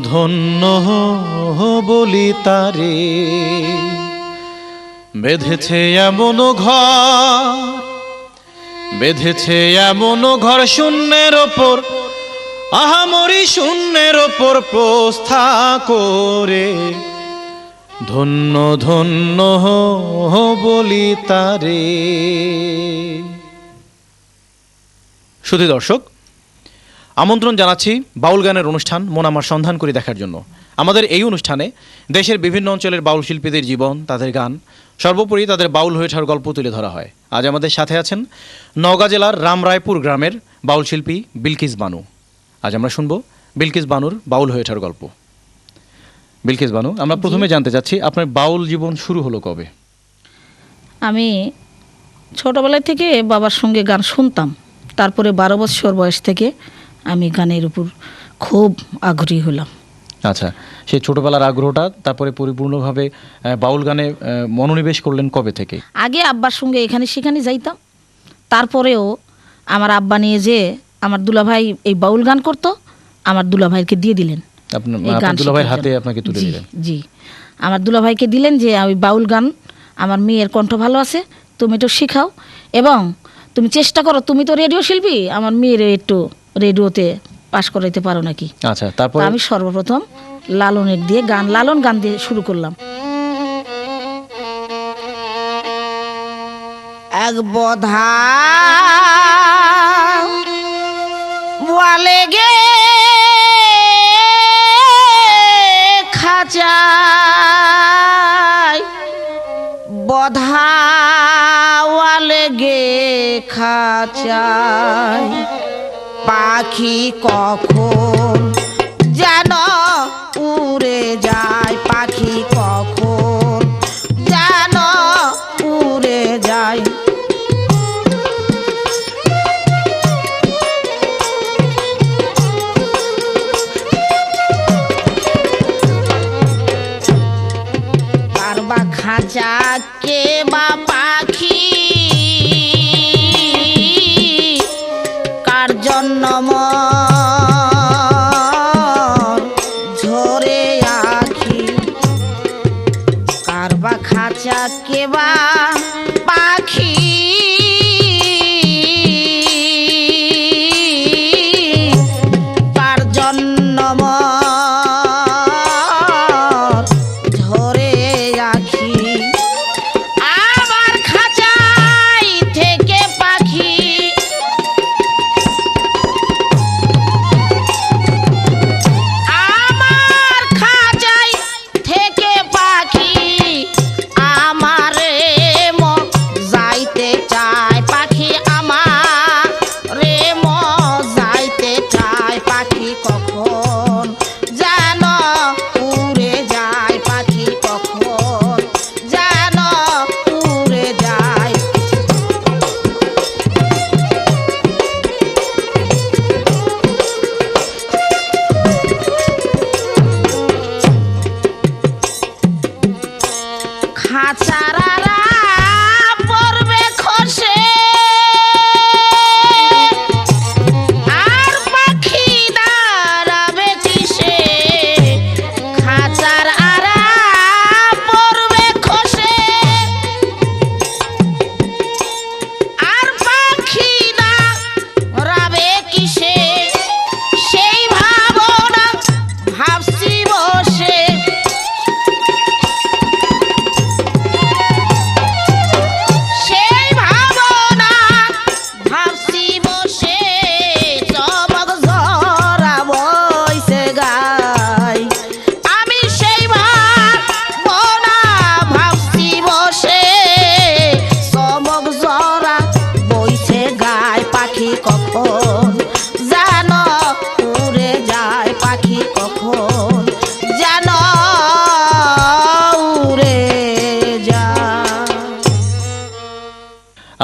ধন্য বলি তারে। বেঁধেছে এমন ঘর, বেঁধেছে এমন ঘর শূন্যের ওপর, আহামরি শূন্যের ওপর প্রস্থা করে। ধন্য ধন্য বলি তারে। শুধু দর্শক আমন্ত্রণ জানাচ্ছি বাউল গানের অনুষ্ঠান মন আমার সন্ধান করে দেখার জন্য। আমাদের এই অনুষ্ঠানে দেশের বিভিন্ন অঞ্চলের বাউল শিল্পীদের জীবন তাদের গান সর্বোপরি তাদের বাউল হয়ে ওঠার গল্প তুলে ধরা হয়। আজ আমাদের সাথে আছেন নওগাঁ জেলার রামরায়পুর গ্রামের বাউল শিল্পী বিলকিস বানু। আজ আমরা শুনব বিলকিস বানুর বাউল হয়ে ওঠার গল্প। বিলকিস বানু আমরা প্রথমে জানতে চাচ্ছি আপনার বাউল জীবন শুরু হলো কবে? আমি ছোটোবেলা থেকে বাবার সঙ্গে গান শুনতাম। তারপরে বারো বছর বয়স থেকে আমি গানের উপর খুব আগ্রহী হলাম। আচ্ছা সেই ছোটবেলার আগ্রহটা তারপরে পরিপূর্ণভাবে বাউল গানে মনোনিবেশ করলেন কবে থেকে? আগে আব্বার সঙ্গে এখানে সেখানে যাইতাম। তারপরেও আমার আব্বা নিয়ে যে আমার দুলাভাই এই বাউল গান করতো আমার দুলাভাইকে দিয়ে দিলেন। এই দুলাভাইয়ের হাতে আপনাকে তুলে দিলেন। জি। আমার দুলাভাইকে দিলেন যে আমি বাউল গান আমার মেয়ের কণ্ঠ ভালো আছে তুমি একটু শেখাও এবং তুমি চেষ্টা করো তুমি তো রেডিও শিল্পী আমার মেয়ের একটু রেডিওতে পাশ করাইতে পারো নাকি? আচ্ছা তারপর? আমি সর্বপ্রথম লালনের দিয়ে গান লালন গান দিয়ে শুরু করলাম। এক বোধা বলে গে খাচাই বধা ওয়ালে গে খাচাই পাখি কখন যেন উড়ে যায়?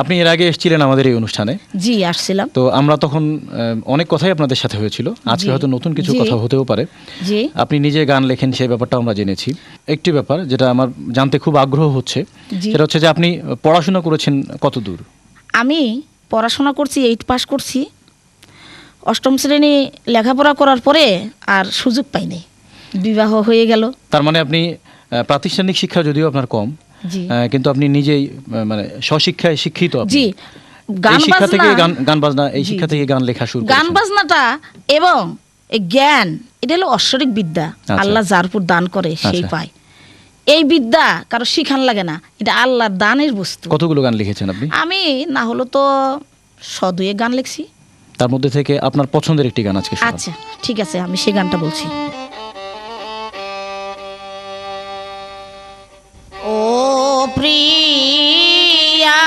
আপনি এর আগে এসেছিলেন আমাদের এই অনুষ্ঠানে। জি আসছিলাম। তো আমরা তখন অনেক কথাই আপনাদের সাথে হয়েছিল। আজকে হয়তো নতুন কিছু কথা হতেও পারে। জি। আপনি নিজে গান লেখেন সেই ব্যাপারটা আমরা জেনেছি। একটি ব্যাপার যেটা আমার জানতে খুব আগ্রহ হচ্ছে সেটা হচ্ছে যে আপনি পড়াশোনা করেছেন কত দূর? আমি পড়াশোনা করছি এইট পাস করছি। অষ্টম শ্রেণি লেখাপড়া করার পরে আর সুযোগ পাইনি। বিবাহ হয়ে গেল। তার মানে আপনি প্রাতিষ্ঠানিক শিক্ষা যদিও আপনার কম কিন্তু আপনি নিজেই মানে স্বশিক্ষায় শিক্ষিত জি। গান শিক্ষা থেকে গান গান বাজনা এই শিক্ষা থেকে গান লেখা শুরু গান বাজনাটা এবং জ্ঞান এটা হলো ঐশ্বরিক বিদ্যা। আচ্ছা। আল্লাহ যার উপর দান করে সেই আচ্ছা। পায়। এই বিদ্যা কারও শিখান লাগে না এটা আল্লাহর দানের বস্তু। কতগুলো গান লিখেছেন আপনি? আমি না হলো তো সদুয়ে গান লিখছি। তার মধ্যে থেকে আপনার পছন্দের একটি গান আজকে আচ্ছা ঠিক আছে আমি সেই গানটা বলছি। প্রিয়া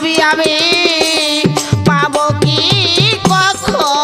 ভাবি আমি পাবো কি কখন?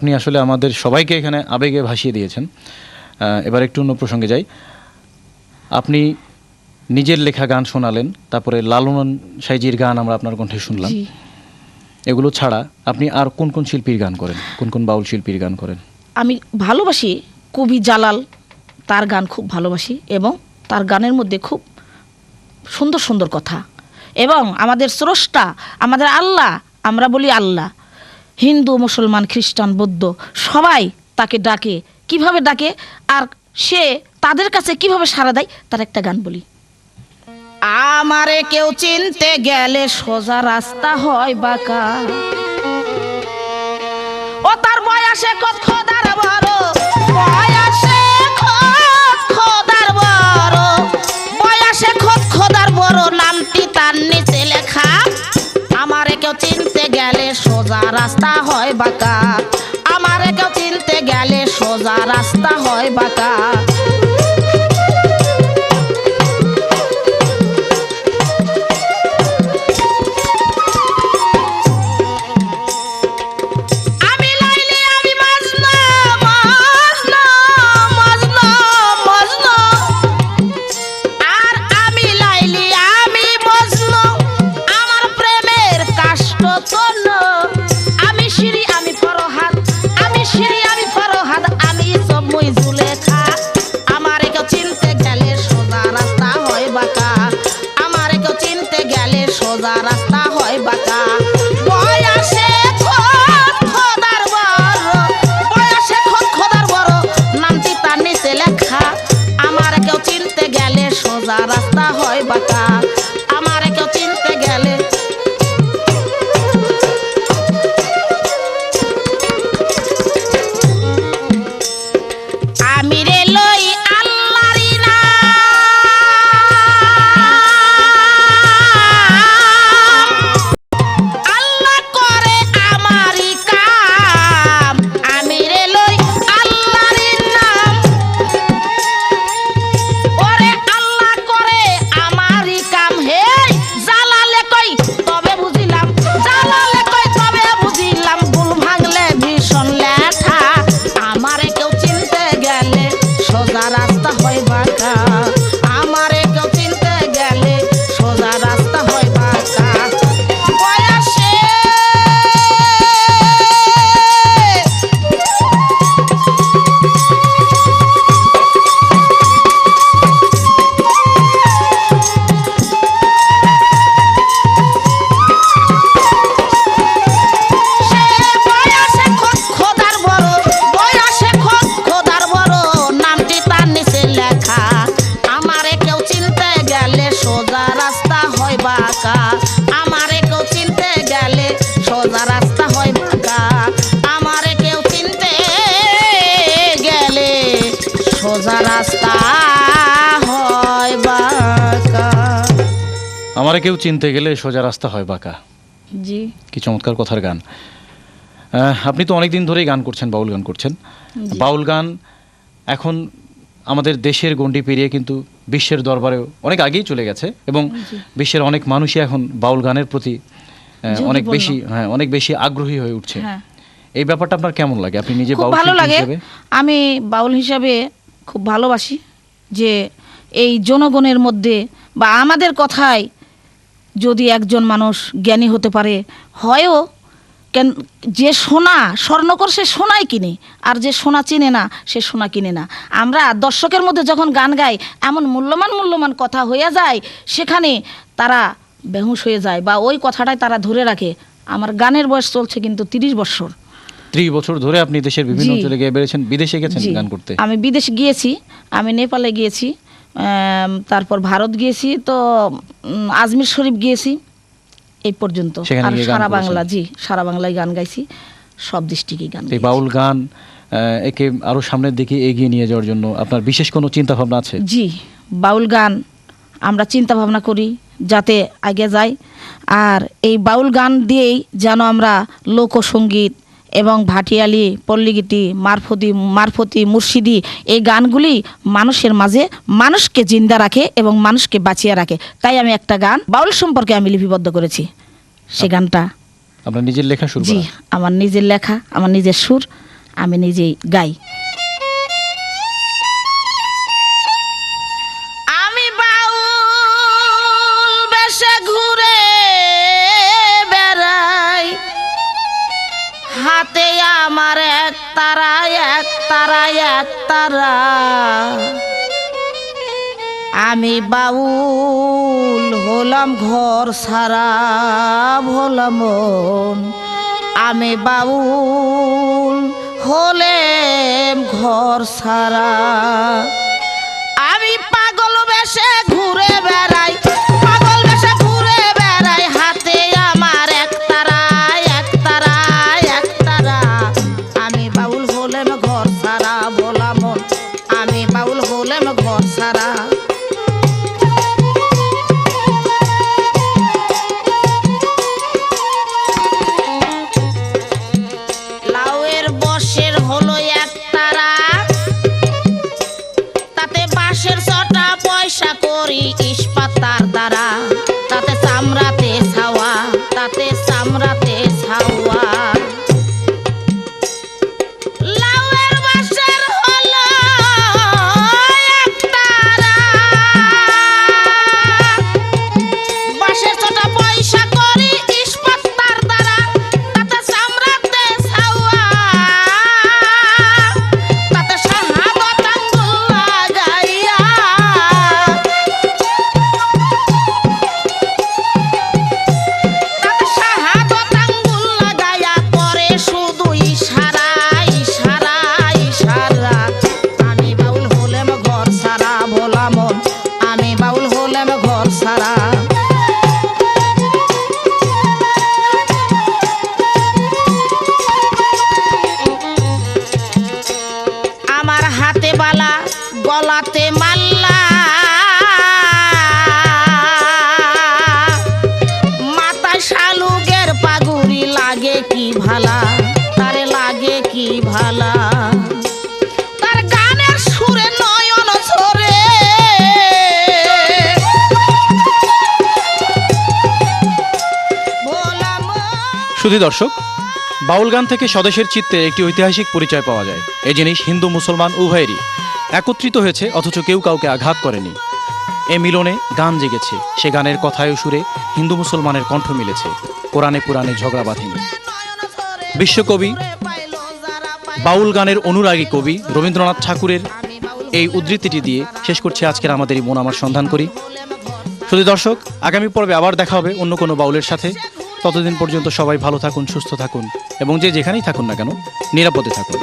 আপনি আসলে আমাদের সবাইকে এখানে আবেগে ভাসিয়ে দিয়েছেন। এবার একটু অন্য প্রসঙ্গে যাই। আপনি নিজের লেখা গান শোনালেন তারপরে লালন সাইজির গান আমরা আপনার কণ্ঠে শুনলাম। এগুলো ছাড়া আপনি আর কোন কোন শিল্পীর গান করেন? কোন কোন বাউল শিল্পীর গান করেন? আমি ভালোবাসি কবি জালাল তার গান খুব ভালোবাসি এবং তার গানের মধ্যে খুব সুন্দর সুন্দর কথা। এবং আমাদের স্রষ্টা আমাদের আল্লাহ আমরা বলি আল্লাহ। হিন্দু, মুসলমান, খ্রিস্টান, বৌদ্ধ, সবাই তাকে ডাকে। কীভাবে ডাকে? আর সে তাদের কাছে কীভাবে সাড়া দেয়? তার একটা গান বলি। আমারে কেউ চিনতে গেলে সোজা রাস্তা হয় বাঁকা। ও তার বয়সে কত খোদার বড়। বয়সে খোদ খোদার বড়। বয়সে খোদ খোদার বড় সোজা রাস্তা হয় বাঁকা। আমারে কেউ চিনতে গেলে সোজা রাস্তা হয় বাঁকা। রাস্তা কেউ চিনতে গেলে সোজা রাস্তা হয় বাঁকা। জি। কি চমৎকার কথার গান। আপনি তো অনেক দিন ধরেই গান করছেন বাউল গান করছেন। বাউল গান এখন আমাদের দেশের গণ্ডি পেরিয়ে কিন্তু বিশ্বের দরবারেও অনেক আগেই চলে গেছে এবং বিশ্বের অনেক মানুষই এখন বাউল গানের প্রতি অনেক বেশি হ্যাঁ অনেক বেশি আগ্রহী হয়ে উঠছে। হ্যাঁ। এই ব্যাপারটা আপনার কেমন লাগে? আপনি নিজে বাউল ভালো লাগে। আমি বাউল হিসাবে খুব ভালোবাসি যে এই জনগণের মধ্যে বা আমাদের কথায় যদি একজন মানুষ জ্ঞানী হতে পারে হয়ও কেন যে সোনা স্বর্ণকর সে সোনাই কিনে আর যে সোনা চিনে না সে সোনা কিনে না। আমরা দর্শকের মধ্যে যখন গান গাই এমন মূল্যমান মূল্যমান কথা হয়ে যায় সেখানে তারা বেহুশ হয়ে যায় বা ওই কথাটাই তারা ধরে রাখে। আমার গানের বয়স চলছে কিন্তু তিরিশ বছর। ত্রিশ বছর ধরে আপনি দেশের বিভিন্ন অঞ্চলে গিয়ে বেড়েছেন বিদেশে গেছেন গান করতে? আমি বিদেশ গিয়েছি আমি নেপালে গিয়েছি তারপর ভারত গিয়েছি তো আজমির শরীফ গিয়েছি এই পর্যন্ত। আর সারা বাংলা জি সারা বাংলায় গান গাইছি সব ডিস্ট্রিক্টে গান এই বাউল গান একে আরও সামনের দিকে এগিয়ে নিয়ে যাওয়ার জন্য আপনার বিশেষ কোনো চিন্তা ভাবনা আছে? জি বাউল গান আমরা চিন্তা ভাবনা করি যাতে আগে যাই। আর এই বাউল গান দিয়েই যেন আমরা লোকসঙ্গীত এবং ভাটিয়ালি পল্লীগীতি মারফতি মারফতি মুর্শিদি এই গানগুলি মানুষের মাঝে মানুষকে জিন্দা রাখে এবং মানুষকে বাঁচিয়ে রাখে। তাই আমি একটা গান বাউল সম্পর্কে আমি লিপিবদ্ধ করেছি। সে গানটা আপনার নিজের লেখা শুরু জি আমার নিজের লেখা আমার নিজের সুর আমি নিজেই গাই। আমার এক তারা এক তারা এক তারা। আমি বাউল হলাম ঘর সারা হলাম আমি বাউল হলেম ঘর সারা। আমি পাগল বেশে ঘুরে বেড়াই কি ভালা? তারে লাগে কি ভালা? শুধু দর্শক, বাউল গান থেকে স্বদেশের চিত্তে একটি ঐতিহাসিক পরিচয় পাওয়া যায়। এই জিনিস হিন্দু, মুসলমান উভয়েরই। একত্রিত হয়েছে, অথচ কেউ কাউকে আঘাত করেনি। এ মিলনে গান জেগেছে। সে গানের কথায় সুরে হিন্দু, মুসলমানের কণ্ঠ মিলেছে। কোরআনে, পুরাণে ঝগড়া বাঁধেনি। বিশ্বকবি, বাউল গানের অনুরাগী কবি রবীন্দ্রনাথ ঠাকুরের এই উদ্ধৃতিটি দিয়ে শেষ করছি আজকের আমাদের এই মন আমার সন্ধান করি। শুধু দর্শক, আগামী পর্বে আবার দেখা হবে অন্য কোনো বাউলের সাথে। ততদিন পর্যন্ত সবাই ভালো থাকুন, সুস্থ থাকুন এবং যে যেখানেই থাকুন না কেন, নিরাপদে থাকুন।